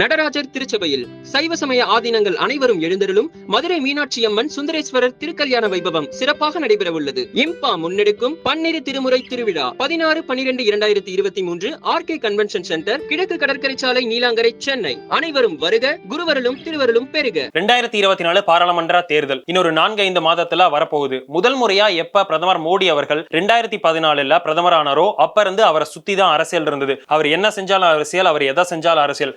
நடராஜர் திருச்சபையில் சைவ சமய ஆதீனங்கள் அனைவரும் எழுந்தருளும் மதுரை மீனாட்சி அம்மன் சுந்தரேஸ்வரர் திருக்கல்யாண வைபவம் சிறப்பாக நடைபெற உள்ளது இம்பா முன்னெடுக்கும் பன்னிரு திருமுறை திருவிழா பதினாறு பனிரெண்டு இரண்டாயிரத்தி இருபத்தி மூன்று ஆர்கே கன்வென்ஷன் சென்டர் கிழக்கு கடற்கரை சாலை நீலாங்கரை சென்னை. அனைவரும் வருக குருவரலும் திருவருளும் பெருக. ரெண்டாயிரத்தி இருபத்தி நாலு பாராளுமன்ற தேர்தல். இன்னொரு நான்கு ஐந்து மாதத்துல வரப்போகுது. முதல் முறையா எப்ப பிரதமர் மோடி அவர்கள் ரெண்டாயிரத்தி பதினாலுல பிரதமர் ஆனாரோ அப்ப இருந்து அவரை சுத்தி தான் அரசியல் இருந்தது. அவர் என்ன செஞ்சாலும் அரசியல் அவர் எதை செஞ்சாலும் அரசியல்.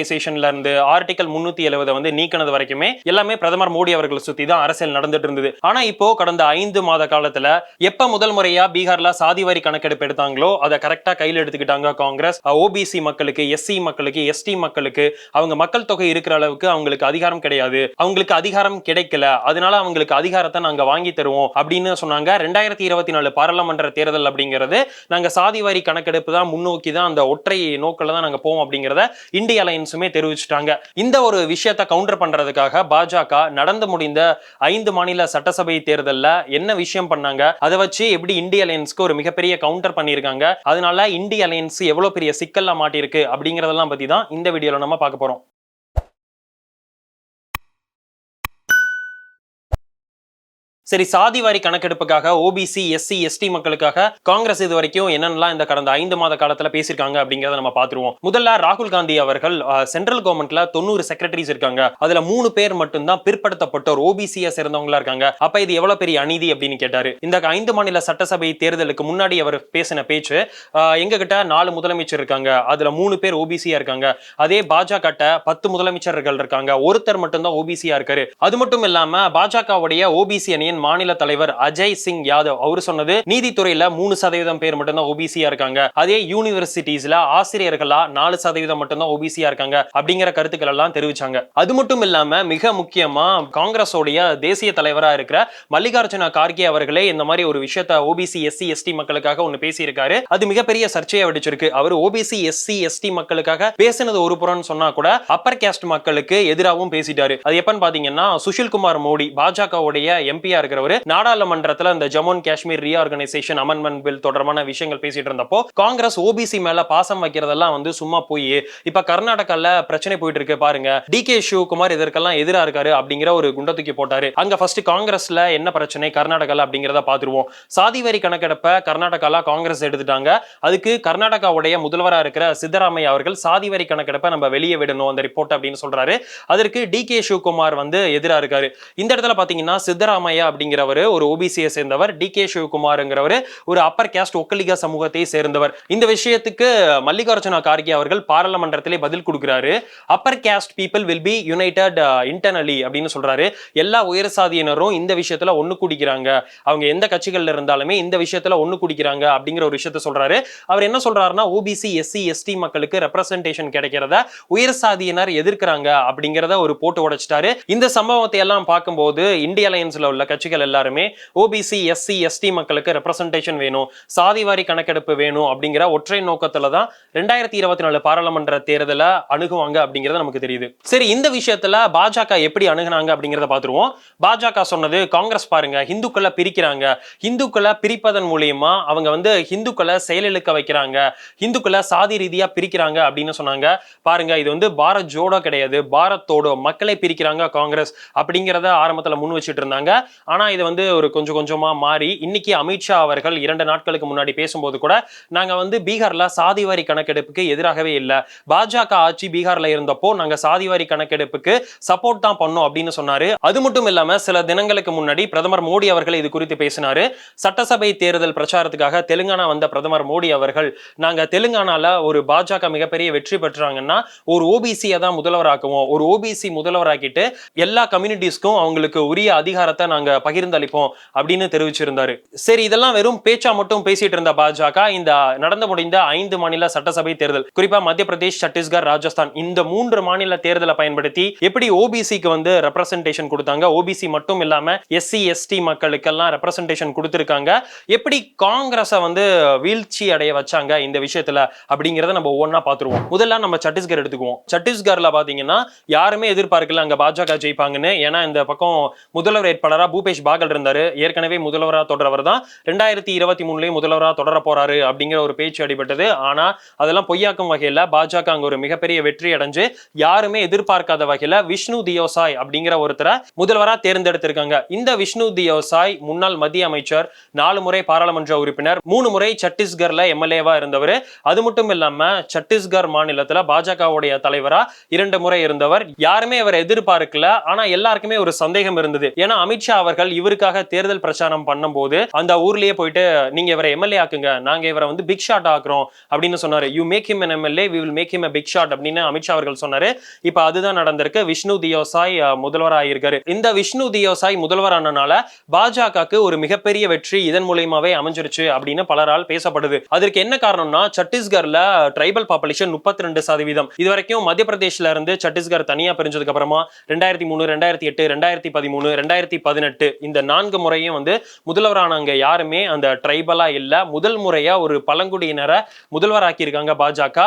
டிமானிட்டைசேஷன்ல இருந்து ஆர்டிகல் முன்னூத்தி எழுபதை வந்து நீக்கினது வரைக்குமே எல்லாமே பிரதமர் மோடி அவர்களை சுத்தி தான் அரசியல் நடந்துட்டு இருந்தது. ஆனா இப்போ கடந்த ஐந்து மாத காலத்துல எப்ப முதல் முறையா பீகார்ல சாதி சாதிவாரி கணக்கெடுப்பு எடுத்தாங்களோ அதை கரெக்டா கையில் எடுத்துக்கிட்டாங்க காங்கிரஸ். ஓபிசி மக்களுக்கு எஸ்சி மக்களுக்கு எஸ்டி மக்களுக்கு அவங்க மக்கள் தொகை இருக்கிற அளவுக்கு அவங்களுக்கு அதிகாரம் கிடையாது. அவங்களுக்கு அதிகாரம் கிடைக்கல. அதனால அவங்களுக்கு அதிகாரத்தை நாங்க வாங்கி தருவோம் அப்படின்னு சொன்னாங்க. ரெண்டாயிரத்தி இருபத்தி நாலு பாராளுமன்ற தேர்தல் அப்படிங்கிறது நாங்க சாதி சாதிவாரி கணக்கெடுப்பு தான் முன்னோக்கி தான் அந்த ஒற்றை நோக்கில் தான் நாங்க போவோம் அப்படிங்கிறத இந்திய அலையன்ஸுமே தெரிவிச்சிட்டாங்க. இந்த ஒரு விஷயத்தை கவுண்டர் பண்றதுக்காக பாஜக நடந்து முடிந்த ஐந்து மாநில சட்டசபை தேர்தலில் என்ன விஷயம் பண்ணாங்க? அதை வச்சு எப்படி இந்திய அலையன்ஸ்க்கு ஒரு மிகப்பெரிய கவுண்டர் பண்ணியிருக்காங்க? அதனால இந்திய அலையன்ஸ் எவ்வளவு பெரிய சிக்கல்ல மாட்டிருக்கு அப்படிங்கறதெல்லாம் பத்தி தான் இந்த வீடியோல நம்ம பார்க்க போறோம். சரி சாதி வாரி கணக்கெடுப்புக்காக ஓபிசி எஸ்சி எஸ்டி மக்களுக்காக காங்கிரஸ் இது வரைக்கும் என்னென்னலாம் இந்த கடந்த ஐந்து மாத காலத்துல பேசியிருக்காங்க அப்படிங்கறத நம்ம பாத்துருவோம் முதல்ல ராகுல் காந்தி அவர்கள் சென்ட்ரல் கவர்மெண்ட்ல தொண்ணூறு செக்ரட்டரிஸ் இருக்காங்க. அதுல மூணு பேர் மட்டும்தான் பிற்படுத்தப்பட்டோர் ஓபிசியா சேர்ந்தவங்களா இருக்காங்க. அப்ப இது எவ்வளவு பெரிய அநீதி அப்படின்னு கேட்டாரு. இந்த ஐந்து மாநில சட்டசபை தேர்தலுக்கு முன்னாடி அவர் பேசின பேச்சு எங்ககிட்ட எங்க கிட்ட நாலு முதலமைச்சர் இருக்காங்க. அதுல மூணு பேர் ஓபிசியா இருக்காங்க. அதே பாஜக பத்து முதலமைச்சர்கள் இருக்காங்க. ஒருத்தர் மட்டும்தான் ஓபிசியா இருக்காரு. அது மட்டும் இல்லாம பாஜகவுடைய ஓபிசி அணியின் மாநில தலைவர் அஜய் சிங் யாதவ். அவர் சொன்னது நீதித்துறையில மூணு சதவீதம் பேர் மட்டும்தான் ஓபிசியா இருக்காங்க. அதே யூனிவர்சிட்டிஸ்ல ஆசிரியர்களா நாலு சதவீதம் மட்டும்தான் ஓபிசியா இருக்காங்க அப்படிங்கிற கருத்துக்கள் எல்லாம் தெரிவிச்சாங்க. அது மட்டும் இல்லாம மிக முக்கியமா காங்கிரஸோடைய தேசிய தலைவரா இருக்கிற மல்லிகார்ஜுன கார்கே அவர்களே இந்த மாதிரி ஒரு விஷயத்த ஓபிசி எஸ்சி எஸ்டி மக்களுக்காக ஒண்ணு பேசியிருக்காரு. அது மிகப்பெரிய சர்ச்சையை வெடிச்சிருக்கு அவர் ஓபிசி எஸ்சி எஸ்டி மக்களுக்காக பேசினது ஒரு புறம்னு சொன்னா கூட அப்பர் கேஸ்ட் மக்களுக்கு எதிராகவும் பேசிட்டாரு. அது எப்பன்னு பாத்தீங்கன்னா சுஷில் குமார் மோடி பாஜகவுடைய எம்பியா இருக்கிறவர். நாடாளுமன்றத்தில் இந்த Jammu and Kashmir reorganisation amendment bill தொடர்பான விஷயங்கள் பேசிட்டு இருந்தப்போ காங்கிரஸ் ஓபிசி மேல பாசம் வைக்கிறதெல்லாம் வந்து சும்மா போய் இப்ப கர்நாடகால பிரச்சனை போயிட்டு இருக்கு பாருங்க. டி கே சிவகுமார் இதற்கெல்லாம் எதிரா இருக்காரு அப்படிங்கிற ஒரு குண்ட தூக்கி போட்டாரு. அங்க ஃபர்ஸ்ட் காங்கிரஸ்ல என்ன பிரச்சனை கர்நாடகால அப்படிங்கிறத பாத்துருவோம். சாதி வரி கணக்கெடுப்ப கர்நாடகால காங்கிரஸ் எடுத்துட்டாங்க. அதுக்கு கர்நாடகாவுடைய முதல்வரா இருக்கிற சித்தராமையா அவர்கள் சாதி வரி கணக்கெடுப்ப நம்ம வெளியே விடணும் அந்த ரிப்போர்ட் அப்படின்னு சொல்றாரு. அதற்கு டி கே சிவகுமார் வந்து எதிரா இருக்காரு. இந்த இடத்துல பாத்தீங்கன்னா சித்தராமையா அப்படிங்கிறவர் ஒரு ஓபிசியை சேர்ந்தவர் டி கே சிவகுமார்ங்கிறவர் ஒரு அப்பர் கேஸ்ட் ஒக்கலிகா சமூகத்தை சேர்ந்தவர். இந்த விஷயத்துக்கு மல்லிகார்ஜுனா கார்கே அவர்கள் பாராளுமன்றத்திலே பதில் கொடுக்கிறாரு. Upper caste people will be united internally அப்படின்னு சொல்றாரு. எல்லா உயர் சாதியினரும் இந்த விஷயத்துல ஒண்ணு குடிக்கிறாங்க. அவங்க எந்த கட்சிகள்ல இருந்தாலுமே இந்த விஷயத்துல ஒண்ணு குடிக்கிறாங்க அப்படிங்கிற ஒரு விஷயத்த சொல்றாரு. அவர் என்ன சொல்றாருன்னா ஓபிசி எஸ்சி எஸ்டி மக்களுக்கு ரெப்ரசன்டேஷன் கிடைக்கிறத உயர் சாதியினர் எதிர்க்கிறாங்க அப்படிங்கிறத ஒரு போட்டு உடைச்சிட்டாரு. இந்த சம்பவத்தை எல்லாம் பார்க்கும்போது இந்திய அலையன்ஸ்ல உள்ள கட்சி கட்சிகள் எல்லாருமே ஓபிசி எஸ்சி எஸ்டி மக்களுக்கு ரெப்ரசன்டேஷன் வேணும் சாதிவாரி கணக்கெடுப்பு வேணும் அப்படிங்கிற ஒற்றை நோக்கத்துல தான் ரெண்டாயிரத்தி இருபத்தி நாலு பாராளுமன்ற தேர்தலை அணுகுவாங்க அப்படிங்கிறது நமக்கு தெரியுது. சரி இந்த விஷயத்துல பாஜக எப்படி அணுகுனாங்க அப்படிங்கிறத பார்த்துருவோம். பாஜக சொன்னது காங்கிரஸ் பாருங்க ஹிந்துக்களை பிரிக்கிறாங்க. ஹிந்துக்களை பிரிப்பதன் மூலியமா அவங்க வந்து ஹிந்துக்களை செயலிழுக்க வைக்கிறாங்க. ஹிந்துக்களை சாதி ரீதியா பிரிக்கிறாங்க அப்படின்னு சொன்னாங்க. பாருங்க இது வந்து பாரத் ஜோடோ கிடையாது. பாரத்தோடோ மக்களை பிரிக்கிறாங்க காங்கிரஸ் அப்படிங்கிறத ஆரம்பத்துல முன் வச்சுட்டு இருந்தாங்க. ஆனா ஆனால் இது வந்து ஒரு கொஞ்சம் கொஞ்சமாக மாறி இன்னைக்கு அமித்ஷா அவர்கள் இரண்டு நாட்களுக்கு முன்னாடி பேசும்போது கூட நாங்கள் வந்து பீகாரில் சாதிவாரி கணக்கெடுப்புக்கு எதிராகவே இல்லை. பாஜக ஆட்சி பீகாரில் இருந்தப்போ நாங்கள் சாதிவாரி கணக்கெடுப்புக்கு சப்போர்ட் தான் பண்ணோம் அப்படின்னு சொன்னாரு. அது மட்டும் இல்லாமல் சில தினங்களுக்கு முன்னாடி பிரதமர் மோடி அவர்கள் இது குறித்து பேசினாரு. சட்டசபை தேர்தல் பிரச்சாரத்துக்காக தெலுங்கானா வந்த பிரதமர் மோடி அவர்கள் நாங்கள் தெலுங்கானால ஒரு பாஜக மிகப்பெரிய வெற்றி பெற்றாங்கன்னா ஒரு ஓபிசியை தான் முதல்வராக்குவோம். ஒரு ஓபிசி முதல்வராக்கிட்டு எல்லா கம்யூனிட்டிஸ்க்கும் அவங்களுக்கு உரிய அதிகாரத்தை நாங்கள் பகிர்ந்தளிப்போம் அப்படின்னு தெரிவிச்சிருந்தாரு. சரி இதெல்லாம் வெறும் பேச்சா மட்டும் பேசிட்டு இருந்த பாஜக இந்த நடந்து முடிந்த ஐந்து மாநில சட்டசபை தேர்தல் குறிப்பா மத்திய பிரதேஷ் சத்தீஸ்கர் ராஜஸ்தான் இந்த மூன்று மாநில தேர்தலை பயன்படுத்தி எப்படி ஓபிசிக்கு வந்து ரெப்ரசன்டேஷன் கொடுத்தாங்க? ஓபிசி மட்டும் இல்லாம எஸ்சி எஸ்டி மக்களுக்கெல்லாம் ரெப்ரசன்டேஷன் கொடுத்திருக்காங்க. எப்படி காங்கிரஸை வந்து வீழ்ச்சி அடைய வச்சாங்க இந்த விஷயத்துல அப்படிங்கறத நம்ம ஒவ்வொன்றா பார்த்துருவோம். முதல்ல நம்ம சத்தீஸ்கர் எடுத்துக்குவோம். சத்தீஸ்கர்ல பாத்தீங்கன்னா யாருமே எதிர்பார்க்கல அங்க பாஜக ஜெயிப்பாங்கன்னு. ஏன்னா இந்த பக்கம் முதல்வர் வேட்பாளரா பூபேஷ் பூபேஷ் பாகல் இருந்தாரு. ஏற்கனவே முதல்வராக தொடரவர் தான். ரெண்டாயிரத்தி இருபத்தி மூணுலயும் முதல்வராக தொடர போறாரு அப்படிங்கிற ஒரு பேச்சு அடிபட்டது. ஆனா அதெல்லாம் பொய்யாக்கும் வகையில் பாஜக அங்கே ஒரு மிகப்பெரிய வெற்றி அடைஞ்சு யாருமே எதிர்பார்க்காத வகையில் விஷ்ணு தியோசாய் அப்படிங்கிற ஒருத்தரை முதல்வராக தேர்ந்தெடுத்திருக்காங்க. இந்த விஷ்ணு தியோசாய் முன்னாள் மத்திய அமைச்சர் நாலு முறை பாராளுமன்ற உறுப்பினர் மூணு முறை சத்தீஸ்கர்ல எம்எல்ஏவா இருந்தவர். அது மட்டும் இல்லாம சத்தீஸ்கர் மாநிலத்தில் பாஜகவுடைய தலைவரா இரண்டு முறை இருந்தவர். யாருமே அவர் எதிர்பார்க்கல. ஆனா எல்லாருக்குமே ஒரு சந்தேகம் இருந்தது. ஏன்னா அமித்ஷா அவர்கள் இவருக்காக தேர்தல் பிரச்சாரம் பண்ணும்போது அந்த ஊர்லயே போயிட்டு நீங்க இவரை எம்எல்ஏ ஆக்குங்க. நாங்க இவரை வந்து பிக் ஷாட் ஆக்குறோம். அப்படின்னு சொன்னாரு. You make him MLA we will make him big shot அப்படின்னு அமித்ஷா அவர்கள் சொன்னாரு. இப்ப அதுதான் நடந்திருக்கு. விஷ்ணு தியோசாய் முதல்வர் ஆயிருக்காரு இந்த விஷ்ணு தியோசாய் முதல்வரானனால பாஜகவுக்கு ஒரு மிகப்பெரிய வெற்றி இதன் மூலியமாவே அமைஞ்சிருச்சு அப்படின்னு பலரால் பேசப்படுது. அதற்கு என்ன காரணம்னா சத்தீஸ்கர்ல ட்ரைபல் பாப்புலேஷன் முப்பத்தி ரெண்டு சதவீதம். இது வரைக்கும் மத்திய பிரதேஷ்ல இருந்து சத்தீஸ்கர் தனியா பிரிஞ்சதுக்கு அப்புறமா ரெண்டாயிரத்தி மூணு ரெண்டாயிரத்தி எட்டு ரெண்டாயிரத்தி பதிமூணு ரெண்டாயிரத்தி பதினெட்டு இந்த நான்கு முறையும் வந்து முதல்வரானவங்க யாருமே அந்த ட்ரைபலா இல்ல. முதல் முறையா ஒரு பழங்குடியினரை முதல்வராக்கி இருக்காங்க பாஜக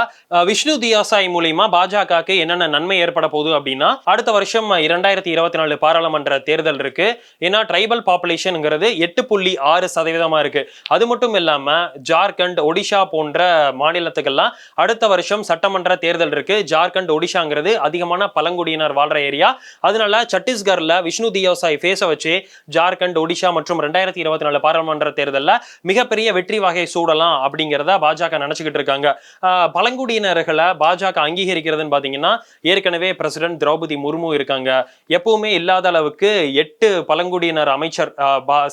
விஷ்ணு தியாசாய் மூலியமா பாஜகவுக்கு என்னென்ன நன்மை ஏற்பட போகுது அப்படின்னா அடுத்த வருஷம் இரண்டாயிரத்தி இருபத்தி நாலு பாராளுமன்ற தேர்தல் இருக்கு. ஏன்னா ட்ரைபல் பாப்புலேஷனுங்கிறது எட்டு புள்ளி ஆறு சதவீதமா இருக்கு. அது மட்டும் இல்லாம ஜார்க்கண்ட் ஒடிஷா போன்ற மாநிலத்துக்கெல்லாம் அடுத்த வருஷம் சட்டமன்ற தேர்தல் இருக்கு. ஜார்க்கண்ட் ஒடிஷாங்கிறது அதிகமான பழங்குடியினர் வாழ்ற ஏரியா. அதனால சத்தீஸ்கர்ல விஷ்ணு தியோசாய் ஃபேஸ வச்சு ஜார்க்கண்ட் ஒடிஷா மற்றும் ரெண்டாயிரத்தி இருபத்தி நாலு பாராளுமன்ற தேர்தலில் மிகப்பெரிய வெற்றி வகை சூடலாம் அப்படிங்கிறத பாஜக நினச்சிக்கிட்டு இருக்காங்க. பழங்குடியினர்களை பாஜக அங்கீகரிக்கிறதுன்னு பார்த்தீங்கன்னா ஏற்கனவே பிரசிடென்ட் திரௌபதி முர்மு இருக்காங்க. எப்பவுமே இல்லாத அளவுக்கு எட்டு பழங்குடியினர் அமைச்சர்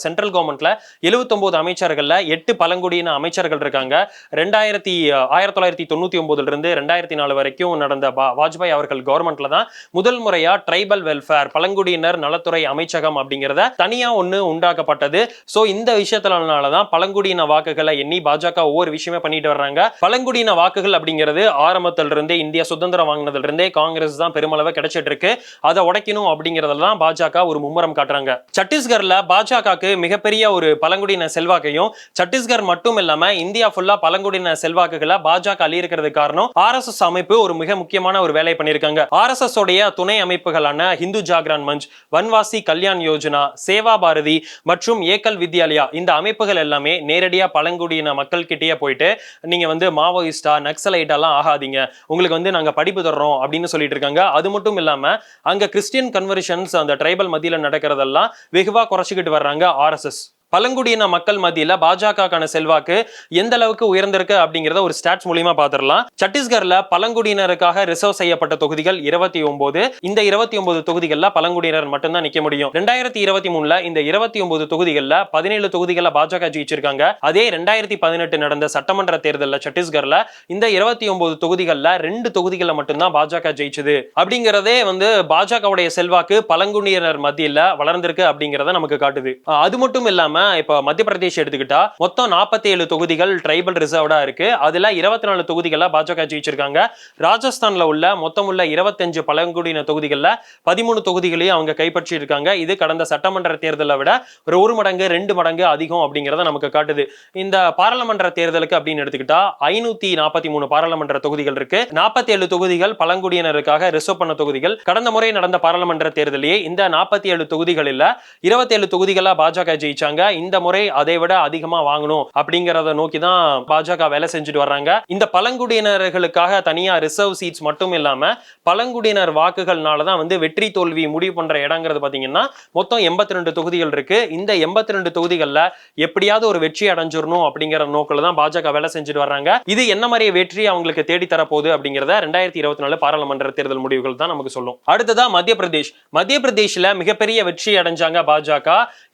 சென்ட்ரல் கவர்மெண்ட்ல 79 அமைச்சர்கள்ல எட்டு பழங்குடியின அமைச்சர்கள் இருக்காங்க. ரெண்டாயிரத்தி ஆயிரத்தி தொள்ளாயிரத்தி தொண்ணூத்தி ஒன்பதுல இருந்து ரெண்டாயிரத்தி நாலு வரைக்கும் நடந்த வாஜ்பாய் அவர்கள் கவர்மெண்ட்ல தான் முதல் முறையா ட்ரைபல் வெல்ஃபேர் பழங்குடியினர் நலத்துறை அமைச்சகம் அப்படிங்கிறத தனியா ஒண்ணு உண்டாக்கப்பட்டது. சோ இந்த விஷயத்தினாலதான் பழங்குடியின வாக்குகளை எண்ணி பாஜக ஒவ்வொரு விஷயமே பண்ணிட்டு வர்றாங்க. பழங்குடியின வாக்குகள் அப்படிங்கிறது ஆரம்பத்துல இருந்தே இந்தியா சுதந்திரம் வாங்கினதுல இருந்தே காங்கிரஸ் தான் பெருமளவு கிடைச்சிட்டு இருக்கு அதை உடைக்கணும் அப்படிங்கறதுல தான் பாஜக ஒரு மும்முரம் காட்டுறாங்க. சத்தீஸ்கர்ல பாஜகவுக்கு மிகப்பெரிய ஒரு பழங்குடியின செல்வாக்கையும் சத்தீஸ்கர் மட்டும் இல்லாம இந்தியா ஃபுல்லா பழங்குடியின செல்வாக்குகளை பாஜக அழியிருக்கிறது காரணம் ஆர்எஸ்எஸ் அமைப்பு ஒரு மிக முக்கியமான ஒரு வேலையை பண்ணியிருக்காங்க. எஸ் உடைய துணை அமைப்புகளான ஹிந்து ஜாகரன் மஞ்ச் வன்வாசி கல்யாண் யோஜனா சேவா பாரதி மற்றும் ஏக்கல் வித்யாலயா இந்த அமைப்புகள் எல்லாமே நேரடியாக பழங்குடியின மக்கள்கிட்டயே போயிட்டு நீங்கள் வந்து மாவோயிஸ்டா நக்சலைட்டாலாம் ஆகாதீங்க. உங்களுக்கு வந்து நாங்கள் படிப்பு தர்றோம் அப்படின்னு சொல்லிட்டு இருக்காங்க. அது மட்டும் இல்லாமல் அங்கே கிறிஸ்டியன் கன்வர்ஷன்ஸ் அந்த ட்ரைபல் மத்தியில் நடக்கிறதெல்லாம் வெகுவாக குறைச்சிக்கிட்டு வர்றாங்க ஆர்எஸ்எஸ் பழங்குடியின மக்கள் மத்தியில பாஜகக்கான செல்வாக்கு எந்த அளவுக்கு உயர்ந்திருக்கு அப்படிங்கறத ஒரு ஸ்டாட்ஸ் மூலியமா பாத்திரலாம். சத்தீஸ்கர்ல பழங்குடியினருக்காக ரிசர்வ் செய்யப்பட்ட தொகுதிகள் இருபத்தி ஒன்பது இந்த இருபத்தி ஒன்பது தொகுதிகள்ல பழங்குடியினர் மட்டும்தான் நிக்க முடியும். ரெண்டாயிரத்தி இருபத்தி மூணுல இந்த இருபத்தி ஒன்பது தொகுதிகள்ல பதினேழு தொகுதிகளை பாஜக ஜெயிச்சிருக்காங்க. அதே ரெண்டாயிரத்தி பதினெட்டு நடந்த சட்டமன்ற தேர்தலில் சத்தீஸ்கர்ல இந்த இருபத்தி ஒன்பது தொகுதிகள்ல ரெண்டு தொகுதிகளை மட்டும்தான் பாஜக ஜெயிச்சது. அப்படிங்கறதே வந்து பாஜகவுடைய செல்வாக்கு பழங்குடியினர் மத்தியில வளர்ந்திருக்கு அப்படிங்கறத நமக்கு காட்டுது. அது மட்டும் இல்லாம இப்ப மத்திய பிரதேஷ் எடுத்துக்கிட்டா மொத்தம் நாற்பத்தி ஏழு தொகுதிகள் ட்ரைபல் ரிசர்வ்டா இருக்கு. அதுல இருபத்தி நாலு தொகுதிகள பாஜக ஜெயிச்சிருக்காங்க. ராஜஸ்தான்ல உள்ள மொத்தம் உள்ள இருபத்தஞ்சு பழங்குடியின தொகுதிகள்ல பதிமூணு தொகுதிகளையும் அவங்க கைப்பற்றி இருக்காங்க இது கடந்த சட்டமன்ற தேர்தலை விட ஒரு ஒரு மடங்கு ரெண்டு மடங்கு அதிகம் அப்படிங்கிறத நமக்கு காட்டுது. இந்த பாராளுமன்ற தேர்தலுக்கு அப்படின்னு எடுத்துக்கிட்டா ஐநூத்தி நாற்பத்தி மூணு பாராளுமன்ற தொகுதிகள் இருக்கு. நாற்பத்தி ஏழு தொகுதிகள் பழங்குடியினருக்காக ரிசர்வ் பண்ண தொகுதிகள். கடந்த முறை நடந்த பாராளுமன்ற தேர்தலையே இந்த நாற்பத்தி ஏழு தொகுதிகளில் இருபத்தி ஏழு தொகுதிகளா பாஜக ஜெயிச்சாங்க. இந்த முறை அதை விட அதிகமா வாங்கணும் அப்படிங்கறத நோக்கி தான் பாஜக வேலை செஞ்சுட்டு வர்றாங்க. இந்த பழங்குடியினர்களுக்காக தனியா ரிசர்வ் சீட்ஸ் மட்டும் இல்லாம பழங்குடியினர் வாக்குகள்னால தான் வந்து வெற்றி தோல்வி முடிவு பண்ற இடங்கிறது பாத்தீங்கன்னா மொத்தம் எண்பத்தி ரெண்டு தொகுதிகள் இருக்கு. இந்த எண்பத்தி ரெண்டு தொகுதிகளில் எப்படியாவது ஒரு வெற்றி அடைஞ்சிடணும் அப்படிங்கிற நோக்கில் தான் பாஜக வேலை செஞ்சுட்டு வர்றாங்க. இது என்ன மாதிரி வெற்றி அவங்களுக்கு தேடி தரப்போகுது அப்படிங்கிறத ரெண்டாயிரத்தி இருபத்தி நாலு பாராளுமன்ற தேர்தல் முடிவுகள் தான் நமக்கு சொல்லும். அடுத்ததா மத்திய பிரதேஷ் மத்திய பிரதேஷில் மிகப்பெரிய வெற்றி அடைஞ்சாங்க பாஜக.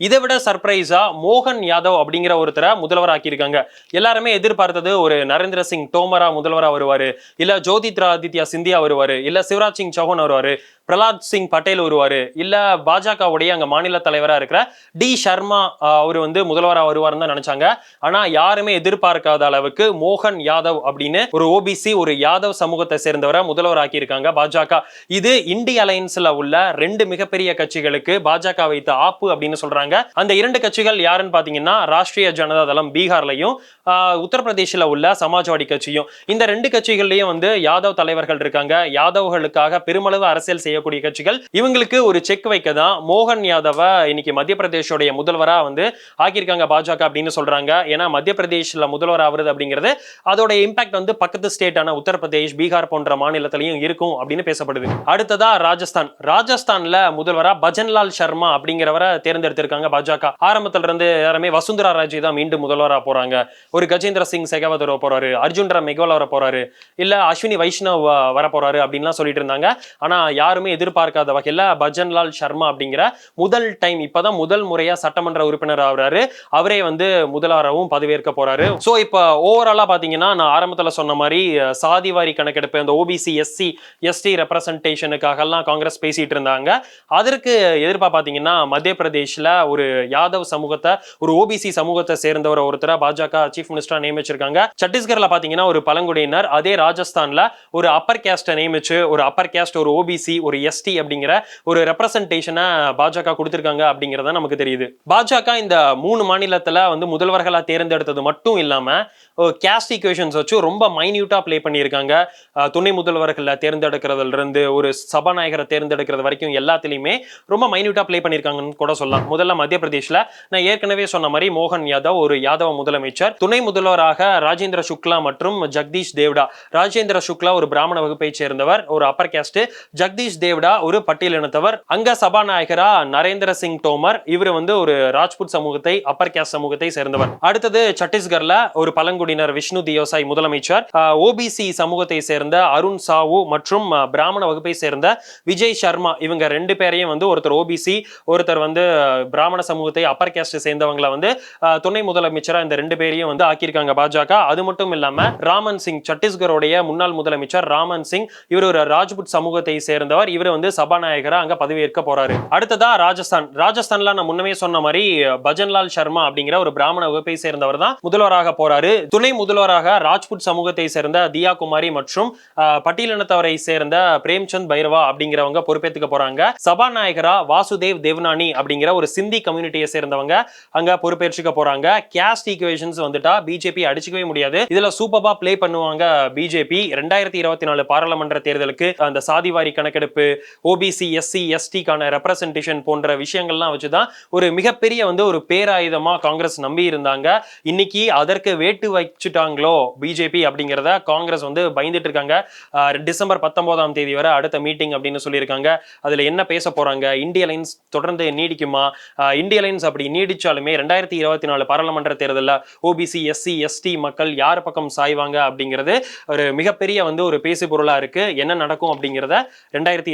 இதை விட சர்ப்ரைஸா மோகன் யாதவ் அப்படிங்கிற ஒருத்தரை முதல்வராக்கி இருக்காங்க எல்லாருமே எதிர்பார்த்தது ஒரு நரேந்திர சிங் தோமரா முதல்வரா வருவாரு. இல்ல ஜோதித்ராதித்யா சிந்தியா வருவாரு. இல்ல சிவராஜ் சிங் சௌஹான் வருவாரு. பிரலாத் சிங் பட்டேல் வருவார். இல்லை பாஜகவுடைய அங்க மாநில தலைவராக இருக்கிற டி சர்மா அவர் வந்து முதல்வராக வருவார்னு தான் நினைச்சாங்க. ஆனா யாருமே எதிர்பார்க்காத அளவுக்கு மோகன் யாதவ் அப்படின்னு ஒரு ஓபிசி ஒரு யாதவ் சமூகத்தை சேர்ந்தவரை முதல்வர் ஆக்கியிருக்காங்க பாஜக. இது இண்டி அலையன்ஸில் உள்ள ரெண்டு மிகப்பெரிய கட்சிகளுக்கு பாஜக வைத்த ஆப்பு அப்படின்னு சொல்றாங்க. அந்த இரண்டு கட்சிகள் யாருன்னு பார்த்தீங்கன்னா ராஷ்டிரிய ஜனதா தளம் பீகார்லயும் உத்தரப்பிரதேசில் உத்தரப்பிரதேஷ்ல உள்ள சமாஜ்வாடி கட்சியும். இந்த ரெண்டு கட்சிகள்லயும் வந்து யாதவ் தலைவர்கள் இருக்காங்க. யாதவ்களுக்காக பெருமளவு அரசியல் செய்ய செய்யக்கூடிய கட்சிகள். இவங்களுக்கு ஒரு செக் வைக்க தான் மோகன் யாதவ இன்னைக்கு மத்திய பிரதேஷோடைய முதல்வரா வந்து ஆக்கியிருக்காங்க பாஜக அப்படின்னு சொல்றாங்க. ஏன்னா மத்திய பிரதேஷ்ல முதல்வர் ஆகுறது அப்படிங்கிறது அதோட இம்பாக்ட் வந்து பக்கத்து ஸ்டேட்டான உத்தரப்பிரதேஷ் பீகார் போன்ற மாநிலத்திலையும் இருக்கும் அப்படின்னு பேசப்படுது. அடுத்ததா ராஜஸ்தான். ராஜஸ்தான்ல முதல்வரா பஜன்லால் சர்மா அப்படிங்கிறவரை தேர்ந்தெடுத்திருக்காங்க பாஜக. ஆரம்பத்துல இருந்து யாருமே வசுந்தரா ராஜே தான் மீண்டும் முதல்வரா போறாங்க. ஒரு கஜேந்திர சிங் செகாவத் வர போறாரு அர்ஜுன் ராம் மெகவால் வர போறாரு இல்ல அஸ்வினி வைஷ்ணவ் வர போறாரு அப்படின்லாம் சொல்லிட்டு இருந்தாங்க. ஆனா யாருமே யாருமே எதிர்பார்க்காத வகையில் பஜன்லால் சர்மா அப்படிங்கிற முதல் டைம் இப்போதான் முதல் முறையாக சட்டமன்ற உறுப்பினர் ஆகுறாரு. அவரே வந்து முதல்வராகவும் பதவியேற்க போறாரு. ஸோ இப்போ ஓவராலாக பார்த்தீங்கன்னா நான் ஆரம்பத்தில் சொன்ன மாதிரி அஹ், சாதிவாரி கணக்கெடுப்பு இந்த ஓபிசி எஸ்சி எஸ்டி ரெப்ரசன்டேஷனுக்காகலாம் காங்கிரஸ் பேசிட்டு இருந்தாங்க. அதற்கு எதிர்ப்பா பார்த்தீங்கன்னா மத்திய பிரதேஷ்ல ஒரு யாதவ் சமூகத்தை ஒரு ஓபிசி சமூகத்தை சேர்ந்தவர் ஒருத்தரை பாஜக சீஃப் மினிஸ்டராக நியமிச்சிருக்காங்க. சத்தீஸ்கர்ல பார்த்தீங்கன்னா ஒரு பழங்குடியினர் அதே ராஜஸ்தான்ல ஒரு அப்பர் கேஸ்ட்டை நியமிச்சு ஒரு அப்பர் கேஸ்ட் ஒரு ஓபிசி ஒரு எஸ்டி அப்படிங்கிற ஒரு ரெப்ரசன்டேஷனை பாஜக கொடுத்துருக்காங்க அப்படிங்கிறத நமக்கு தெரியுது. பாஜக இந்த மூணு மாநிலத்தில் வந்து முதல்வர்களாக தேர்ந்தெடுத்தது மட்டும் இல்லாம கேஸ்ட் ஈக்குவேஷன்ஸ் வச்சு ரொம்ப மைன்யூட்டாக ப்ளே பண்ணியிருக்காங்க. துணை முதல்வர்களை தேர்ந்தெடுக்கிறதுலேருந்து ஒரு சபாநாயகரை தேர்ந்தெடுக்கிறது வரைக்கும் எல்லாத்துலேயுமே ரொம்ப மைன்யூட்டா ப்ளே பண்ணியிருக்காங்கன்னு கூட சொல்லலாம். முதல்ல மத்திய பிரதேஷில் நான் ஏற்கனவே சொன்ன மாதிரி மோகன் யாதவ் ஒரு யாதவ முதலமைச்சர். துணை முதல்வராக ராஜேந்திர சுக்லா மற்றும் ஜெகதீஷ் தேவ்டா. ராஜேந்திர சுக்லா ஒரு பிராமண வகுப்பை சேர்ந்தவர் ஒரு அப்பர் கேஸ்ட் ஜெகதீஷ் தேவ்டா ஒரு பட்டியலினத்தவர் அங்க சபாநாயகரா நரேந்திர சிங் தோமர். இவர் வந்து ஒரு ராஜ்புட் சமூகத்தை அப்பர் கேஸ்ட் சமூகத்தை சேர்ந்தவர். அடுத்தது சத்தீஸ்கர்ல ஒரு பழங்குடியினர் விஷ்ணு தியோசாய் முதலமைச்சர். ஓபிசி சமூகத்தை சேர்ந்த அருண் சாவு மற்றும் பிராமண வகுப்பை சேர்ந்த விஜய் சர்மா. இவங்க ரெண்டு பேரையும் வந்து ஒருத்தர் ஓபிசி ஒருத்தர் வந்து பிராமண சமூகத்தை அப்பர் கேஸ்ட் சேர்ந்தவங்களை வந்து துணை முதலமைச்சரா இந்த ரெண்டு பேரையும் வந்து ஆக்கியிருக்காங்க பாஜக. அது மட்டும் இல்லாம ராமன் சிங் சத்தீஸ்கருடைய முன்னாள் முதலமைச்சர் ராமன் சிங் இவர் ஒரு ராஜ்புட் சமூகத்தை சேர்ந்தவர். இவர் வந்து சபாநாயகரா அங்கே பதவியேற்க போறாரு. அடுத்ததா ராஜஸ்தான். ராஜஸ்தான்ல நான் முன்னமே சொன்ன மாதிரி பஜன்லால் சர்மா அப்படிங்கிற ஒரு பிராமண வகுப்பை சேர்ந்தவர் தான் முதல்வராக போறாரு. துணை முதல்வராக ராஜ்புட் சமூகத்தை சேர்ந்த தியா குமாரி மற்றும் பட்டியலினத்தவரை சேர்ந்த பிரேம்சந்த் பைரவா அப்படிங்கிறவங்க பொறுப்பேற்றுக்க போறாங்க. சபாநாயகரா வாசுதேவ் தேவ்னானி அப்படிங்கிற ஒரு சிந்தி கம்யூனிட்டியை சேர்ந்தவங்க அங்க பொறுப்பேற்றுக்க போறாங்க. கேஸ்ட் ஈக்குவேஷன்ஸ் வந்துட்டா பிஜேபி அடிச்சுக்கவே முடியாது. இதுல சூப்பரா ப்ளே பண்ணுவாங்க பிஜேபி. ரெண்டாயிரத்தி இருபத்தி நாலு பாராளுமன்ற தேர்தலுக்கு அந்த சாதிவாரி கணக்கெடுப்பு ஒரு ஓபிசி எஸ்சி எஸ்டிக்கான ரெப்ரசன்டேஷன் போன்ற விஷயங்கள்லாம் வச்சு தான் ஒரு மிகப்பெரிய வந்து ஒரு பேராயுதமாக காங்கிரஸ் நம்பி இருந்தாங்க. இன்னைக்கு அதற்கு வேட்டு வச்சுட்டாங்களோ பிஜேபி அப்படிங்கிறத காங்கிரஸ் வந்து பயந்துட்டு இருக்காங்க. டிசம்பர் பத்தொன்பதாம் தேதி வரை அடுத்த மீட்டிங் அப்படின்னு சொல்லியிருக்காங்க. அதில் என்ன பேச போகிறாங்க இந்திய லைன்ஸ் தொடர்ந்து நீடிக்குமா? இந்திய லைன்ஸ் அப்படி நீடிச்சாலுமே ரெண்டாயிரத்தி இருபத்தி நாலு பாராளுமன்ற தேர்தலில் ஓபிசி எஸ்சி எஸ்டி மக்கள் யார் பக்கம் சாய்வாங்க அப்படிங்கிறது ஒரு மிகப்பெரிய வந்து ஒரு பேசு பொருளாக இருக்குது என்ன நடக்கும் அப்படிங்கிறத ரெண்டாயிரத்தி